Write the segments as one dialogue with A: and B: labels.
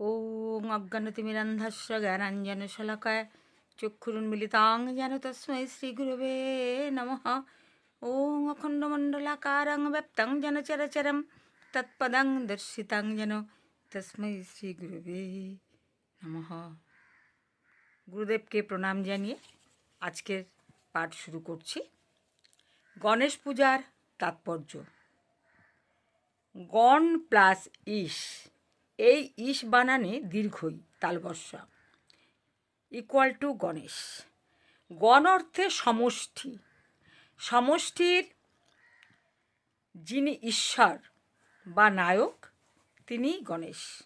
A: ওং অজ্ঞানতিমিরান্ধাস্য জ্ঞানাঞ্জনশলাকায় চক্ষুরুন্মিলিতাং যেন তস্মৈ শ্রীগুরবে নম ওং অখণ্ডমণ্ডলাকারং ব্যপ্তং যেন চরচরম তৎপদং দর্শিতাং যেন তস্মৈ শ্রীগুরবে নম গুরুদেবকে প্রণাম জানিয়ে আজকের পাঠ শুরু করছি গণেশ পূজার তাৎপর্য গণ প্লাস ইশ এই ইস বানানে দীর্ঘই, তালবর্ষা। Equal to Ganesh. গণ অর্থে সমষ্টি। সমষ্টির যিনি ঈশ্বর বা নায়ক, তিনি গণেশ।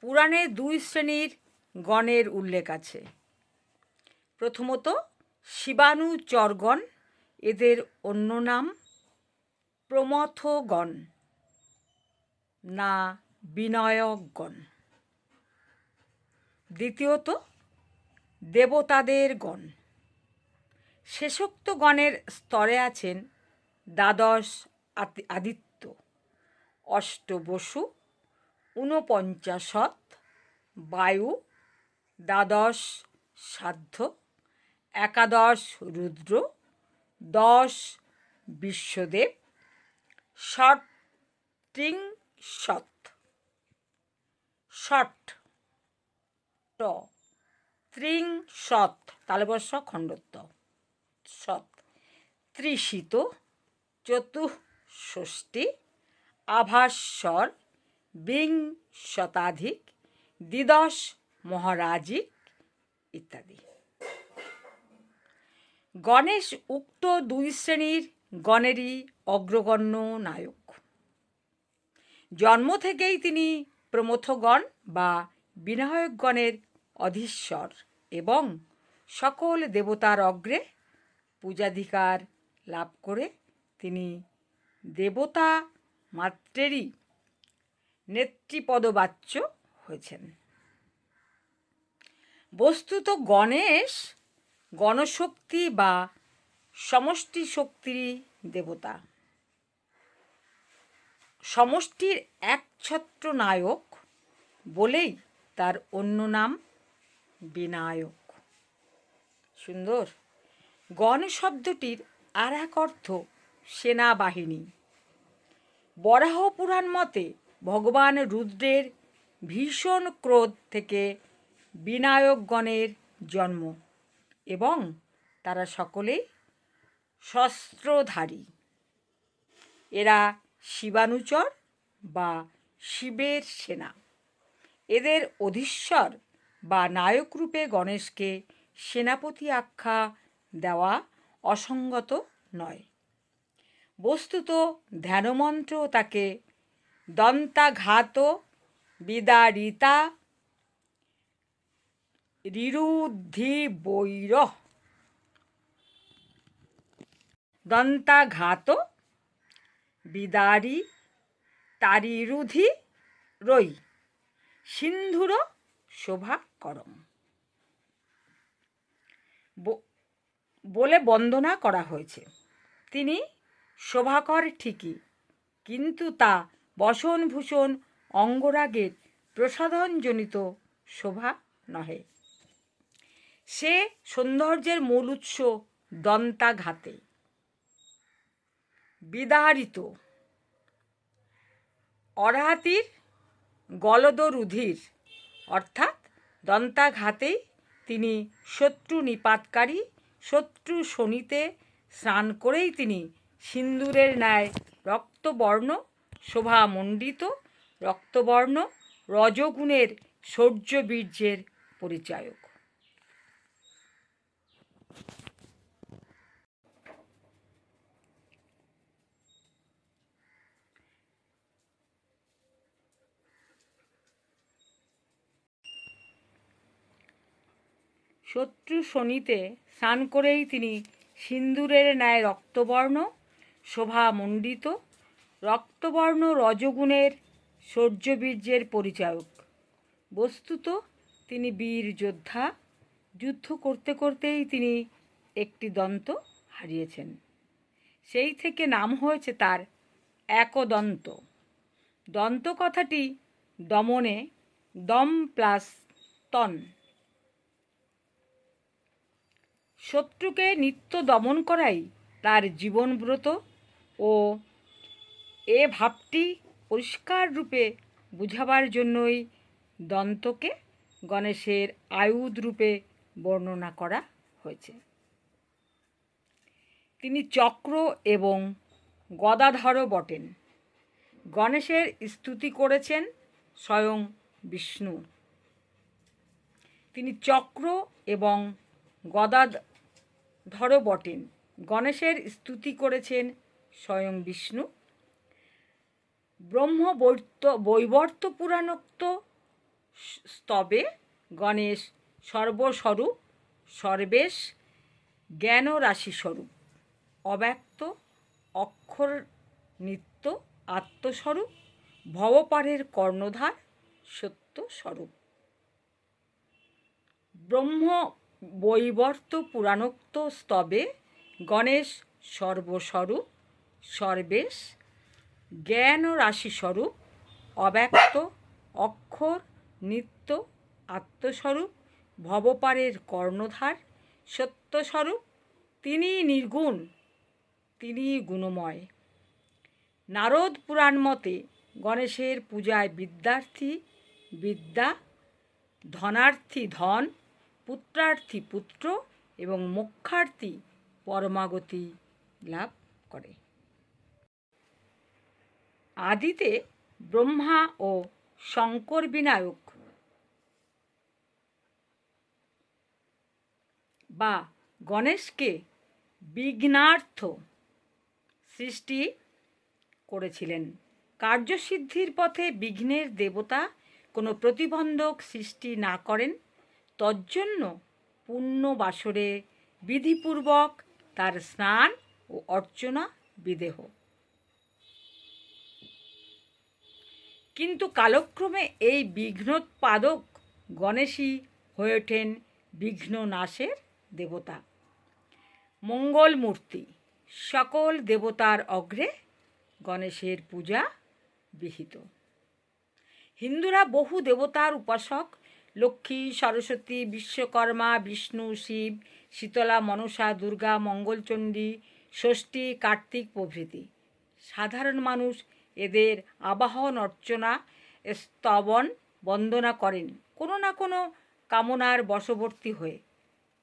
A: পুরাণে দুই শ্রেণির গণের উল্লেখ আছে। প্রথমত শিবানুচরগণ এদের অন্য নাম প্রমথগণ। না বিনয়কগণ। দ্বিতীয়ত দেবতাদের গণ শেষোক্ত গণের স্তরে আছেন দ্বাদশ আদিত্য। অষ্টবসু, ঊনপঞ্চাশৎ, বায়ু, দ্বাদশ সাধ্য, একাদশ রুদ্র, দশ বিশ্বদেব ষট ত্রিংশত ষট ট। ত্রিংশত তালবর্ষ খণ্ডত্ব শত। ত্রিশিত। চতুষষ্ঠী আভাস্বর বিং শতাধিক। দ্বিদশ মহারাজিক। ইত্যাদি। গণেশ উক্ত দুই শ্রেণির গণেরই অগ্রগণ্য নায়ক। জন্ম থেকেই তিনি প্রমথগণ বা বিনায়কগণের অধীশ্বর এবং সকল দেবতার অগ্রে পূজাধিকার লাভ করে তিনি দেবতা মাত্রেরই নেতৃপদবাচ্য হয়েছেন। বস্তুত গণেশ গণশক্তি বা সমষ্টি শক্তিরই দেবতা। সমষ্টির একছত্র নায়ক বলেই তার অন্য নাম বিনায়ক। সুন্দর। গণ শব্দটির আর এক অর্থ সেনাবাহিনী। বরাহ পুরাণ মতে ভগবান রুদ্রের ভীষণ ক্রোধ থেকে বিনায়কগণের জন্ম এবং তারা সকলেই শস্ত্রধারী। এরা শিবানুচর বা শিবের সেনা। এদের অধীশ্বর বা নায়ক রূপে গণেশকে সেনাপতি আখ্যা দেওয়া অসঙ্গত নয়। বস্তুত ধ্যানমন্ত্র তাকে দন্তাঘাত বিদারিতা রিরুদ্ধি বৈর দন্তাঘাত বিদারি তারিরুধি রই, সিন্ধুর শোভা করম। বলে বন্দনা করা হয়েছে। তিনি শোভাকর ঠিকই, কিন্তু তা বসনভূষণ অঙ্গরাগের প্রসাধনজনিত শোভা নহে। সে সৌন্দর্যের মূল উৎস দন্তাঘাতে। বিদারিত অরাহাতির গলদরুধির, অর্থাৎ দন্তাঘাতেই তিনি শত্রু নিপাতকারী, শত্রু শনিতে স্নান করেই তিনি সিন্দুরের ন্যায় রক্তবর্ণ, শোভামণ্ডিত রক্তবর্ণ, রজগুণের শৌর্য বীর্যের পরিচায়ক। শত্রু শনিতে স্নান করেই তিনি সিন্দুরের ন্যায় রক্তবর্ণ শোভামণ্ডিত রক্তবর্ণ রজগুণের শৌর্যবীর্যের পরিচায়ক। বস্তুত তিনি বীর যোদ্ধা। যুদ্ধ করতে করতেই তিনি একটি দন্ত হারিয়েছেন। সেই থেকে নাম হয়েছে তার একদন্ত। দন্ত কথাটি দমনে দম প্লাস তন। শত্রুকে নিত্য দমন করাই তার জীবনব্রত ও এ ভাবটি পরিষ্কার রূপে বুঝাবার জন্যই দন্তকে গণেশের আয়ুধ রূপে বর্ণনা করা হয়েছে। তিনি চক্র এবং গদাধরও বটেন। গণেশের স্তুতি করেছেন স্বয়ং বিষ্ণু। তিনি চক্র এবং গদাধরও বটেন। গণেশের স্তুতি করেছেন স্বয়ং বিষ্ণু। ব্রহ্ম বৈর্ত বৈবর্ত পুরাণোক্ত স্তবে গণেশ সর্বস্বরূপ, সর্বেশ জ্ঞান রাশি স্বরূপ অব্যক্ত, অক্ষর নিত্য, আত্মস্বরূপ, ভবপারের কর্ণধার সত্য স্বরূপ ব্রহ্ম বৈবর্ত পুরাণোক্ত স্তবে গণেশ সর্বস্বরূপ, সর্বেশ জ্ঞান রাশিস্বরূপ, অব্যক্ত, অক্ষর, নিত্য, আত্মস্বরূপ, ভবপারের কর্ণধার, সত্যস্বরূপ, তিনি নির্গুণ, তিনি গুণময়। নারদ পুরাণ মতে গণেশের পূজায় বিদ্যার্থী, বিদ্যা, ধনার্থী ধন পুত্রার্থী পুত্র এবং মোক্ষার্থী পরমাগতি লাভ করে। আদিতে ব্রহ্মা ও শঙ্কর বিনায়ক বা গণেশকে বিঘ্নার্থ সৃষ্টি করেছিলেন। কার্যসিদ্ধির পথে বিঘ্নের দেবতা কোনো প্রতিবন্ধক সৃষ্টি না করেন। তজ্জন্য পুণ্য বাসরে বিধিপূর্বক তার স্নান ও অর্চনা বিদেহ। কিন্তু কালক্রমে এই বিঘ্নোৎপাদক গণেশই হয়ে ওঠেন বিঘ্ন নাশের দেবতা। মঙ্গল মূর্তি, সকল দেবতার অগ্রে গণেশের পূজা বিহিত। হিন্দুরা বহু দেবতার উপাসক লক্ষ্মী, সরস্বতী, বিশ্বকর্মা, বিষ্ণু, শিব, শীতলা, মনসা, দুর্গা, মঙ্গলচণ্ডী, ষষ্ঠী, কার্তিক প্রভৃতি। সাধারণ মানুষ এদের আবাহন অর্চনা, স্তবন, বন্দনা করেন কোনো না কোনো কামনার বশবর্তী হয়ে।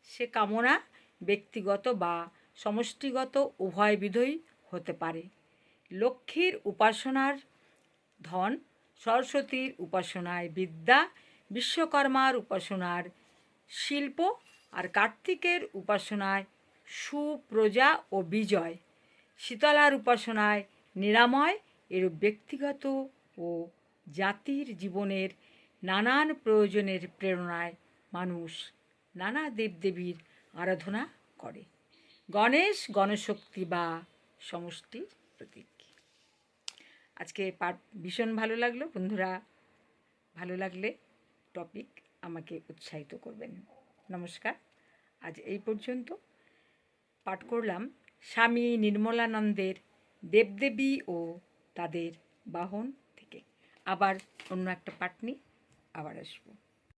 A: সে কামনা ব্যক্তিগত বা সমষ্টিগত উভয় বিধই হতে পারে। লক্ষ্মীর উপাসনার ধন, সরস্বতীর উপাসনায় বিদ্যা বিশ্বকর্মার উপাসনার শিল্প আর কার্তিকের উপাসনায় সুপ্রজা ও বিজয়। শীতলার উপাসনায় নিরাময় এরূপ ব্যক্তিগত ও জাতির জীবনের নানান প্রয়োজনের প্রেরণায় মানুষ নানা দেবদেবীর আরাধনা করে। গণেশ গণশক্তি বা সমষ্টির প্রতীক। আজকে পাঠ ভীষণ ভালো লাগল। বন্ধুরা, ভালো লাগলে টপিক আমাকে উৎসাহিত করবেন। নমস্কার, আজ এই পর্যন্ত পাঠ করলাম স্বামী নির্মলানন্দের দেবদেবী ও তাদের বাহন থেকে। আবার অন্য একটা পাঠ নিয়ে আবার আসব।